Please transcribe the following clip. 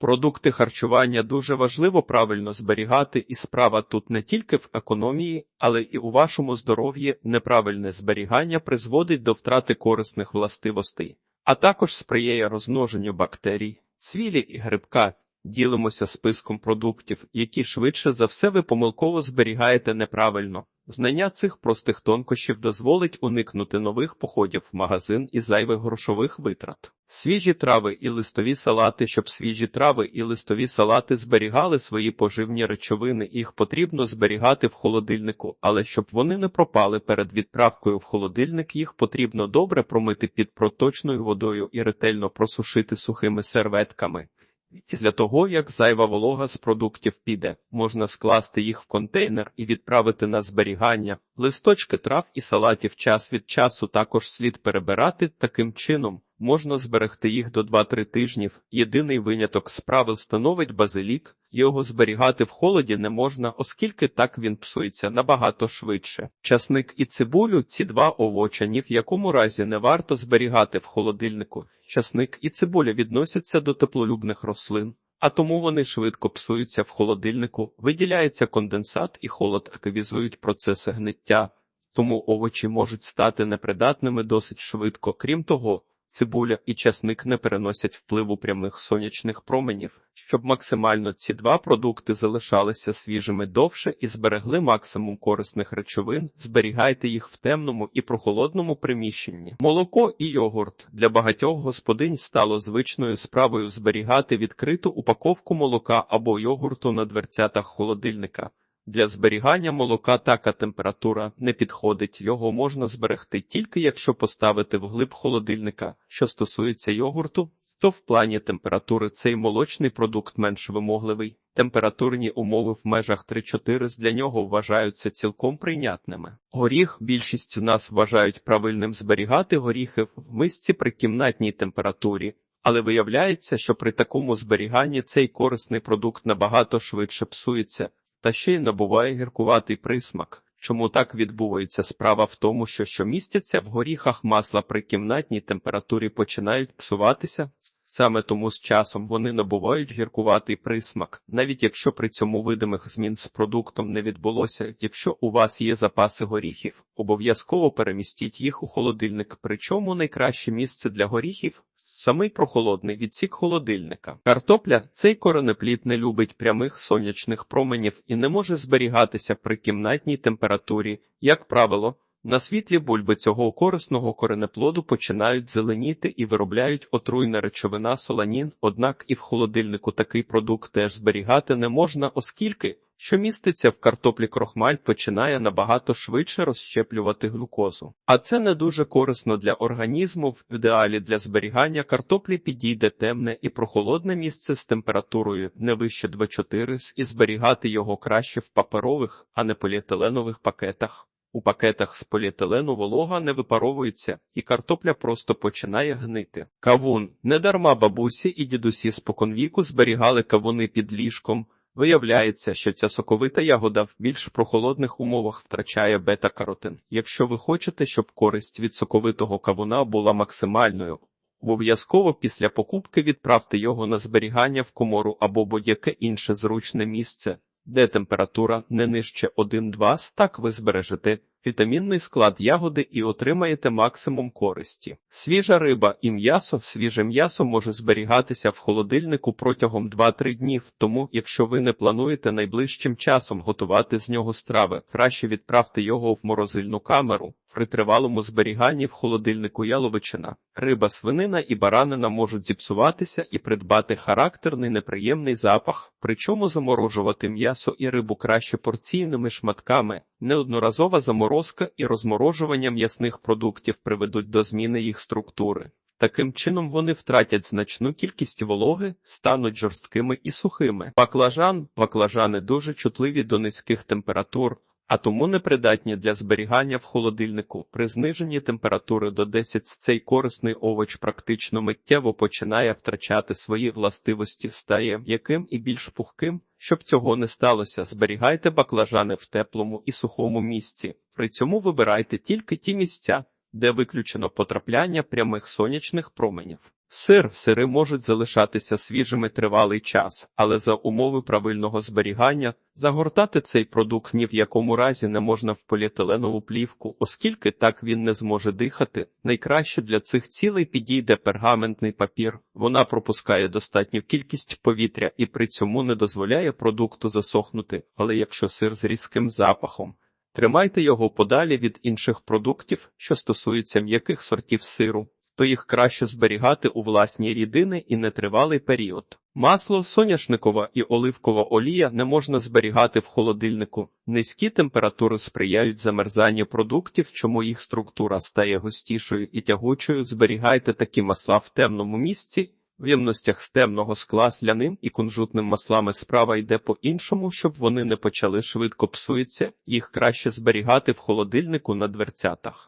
Продукти харчування дуже важливо правильно зберігати, і справа тут не тільки в економії, але і у вашому здоров'ї. Неправильне зберігання призводить до втрати корисних властивостей, а також сприяє розмноженню бактерій, цвілі і грибка. Ділимося списком продуктів, які швидше за все ви помилково зберігаєте неправильно. Знання цих простих тонкощів дозволить уникнути нових походів в магазин і зайвих грошових витрат. Свіжі трави і листові салати, щоб свіжі трави і листові салати зберігали свої поживні речовини, їх потрібно зберігати в холодильнику, але щоб вони не пропали перед відправкою в холодильник, їх потрібно добре промити під проточною водою і ретельно просушити сухими серветками. Після того, як зайва волога з продуктів піде, можна скласти їх в контейнер і відправити на зберігання. Листочки трав і салатів час від часу також слід перебирати таким чином. Можна зберегти їх до 2-3 тижнів. Єдиний виняток з правил становить базилік. Його зберігати в холоді не можна, оскільки так він псується набагато швидше. Часник і цибулю ці два овоча ні в якому разі не варто зберігати в холодильнику. Часник і цибуля відносяться до теплолюбних рослин, а тому вони швидко псуються в холодильнику, виділяється конденсат і холод активізують процеси гниття, тому овочі можуть стати непридатними досить швидко. Крім того, цибуля і часник не переносять впливу прямих сонячних променів. Щоб максимально ці два продукти залишалися свіжими довше і зберегли максимум корисних речовин, зберігайте їх в темному і прохолодному приміщенні. Молоко і йогурт для багатьох господинь стало звичною справою зберігати відкриту упаковку молока або йогурту на дверцятах холодильника. Для зберігання молока така температура не підходить, його можна зберегти тільки якщо поставити вглиб холодильника. Що стосується йогурту, то в плані температури цей молочний продукт менш вимогливий. Температурні умови в межах 3-4 для нього вважаються цілком прийнятними. Горіх більшість нас вважають правильним зберігати горіхи в мисці при кімнатній температурі. Але виявляється, що при такому зберіганні цей корисний продукт набагато швидше псується та ще й набуває гіркуватий присмак. Чому так відбувається? Справа в тому, що що містяться в горіхах масла при кімнатній температурі починають псуватися. Саме тому з часом вони набувають гіркуватий присмак, навіть якщо при цьому видимих змін з продуктом не відбулося. Якщо у вас є запаси горіхів, обов'язково перемістіть їх у холодильник. Причому найкраще місце для горіхів самий прохолодний відсік холодильника. Картопля цей коренеплід не любить прямих сонячних променів і не може зберігатися при кімнатній температурі, як правило. На світлі бульби цього корисного коренеплоду починають зеленіти і виробляють отруйна речовина соланін, однак і в холодильнику такий продукт теж зберігати не можна, оскільки що міститься в картоплі крохмаль починає набагато швидше розщеплювати глюкозу. А це не дуже корисно для організму. В ідеалі для зберігання картоплі підійде темне і прохолодне місце з температурою не вище 2,4 і зберігати його краще в паперових, а не поліетиленових пакетах. У пакетах з поліетилену волога не випаровується, і картопля просто починає гнити. Кавун недарма бабусі і дідусі споконвіку зберігали кавуни під ліжком. Виявляється, що ця соковита ягода в більш прохолодних умовах втрачає бета-каротин. Якщо ви хочете, щоб користь від соковитого кавуна була максимальною, обов'язково після покупки відправте його на зберігання в комору або будь-яке інше зручне місце, де температура не нижче 1-2, так ви збережете вітамінний склад ягоди і отримаєте максимум користі. Свіжа риба і м'ясо, свіже м'ясо може зберігатися в холодильнику протягом 2-3 днів, тому, якщо ви не плануєте найближчим часом готувати з нього страви, краще відправте його в морозильну камеру. При тривалому зберіганні в холодильнику яловичина, риба, свинина і баранина можуть зіпсуватися і придбати характерний неприємний запах, причому заморожувати м'ясо і рибу краще порційними шматками. Неодноразова заморозка і розморожування м'ясних продуктів приведуть до зміни їх структури. Таким чином вони втратять значну кількість вологи, стануть жорсткими і сухими. Баклажан, баклажани дуже чутливі до низьких температур а тому непридатні для зберігання в холодильнику. При зниженні температури до 10 цей корисний овоч практично миттєво починає втрачати свої властивості, стає м'яким і більш пухким. Щоб цього не сталося, зберігайте баклажани в теплому і сухому місці. При цьому вибирайте тільки ті місця, де виключено потрапляння прямих сонячних променів. Сир, сири можуть залишатися свіжими тривалий час, але за умови правильного зберігання загортати цей продукт ні в якому разі не можна в поліетиленову плівку, оскільки так він не зможе дихати. Найкраще для цих цілей підійде пергаментний папір. Вона пропускає достатню кількість повітря і при цьому не дозволяє продукту засохнути. Але якщо сир з різким запахом, тримайте його подалі від інших продуктів, що стосуються м'яких сортів сиру то їх краще зберігати у власній рідини і нетривалий період. Масло, соняшникова і оливкова олія не можна зберігати в холодильнику. Низькі температури сприяють замерзанню продуктів, чому їх структура стає густішою і тягучою. Зберігайте такі масла в темному місці. В ємностях з темного скла з ляним і кунжутним маслами справа йде по-іншому, щоб вони не почали швидко псуються, їх краще зберігати в холодильнику на дверцятах.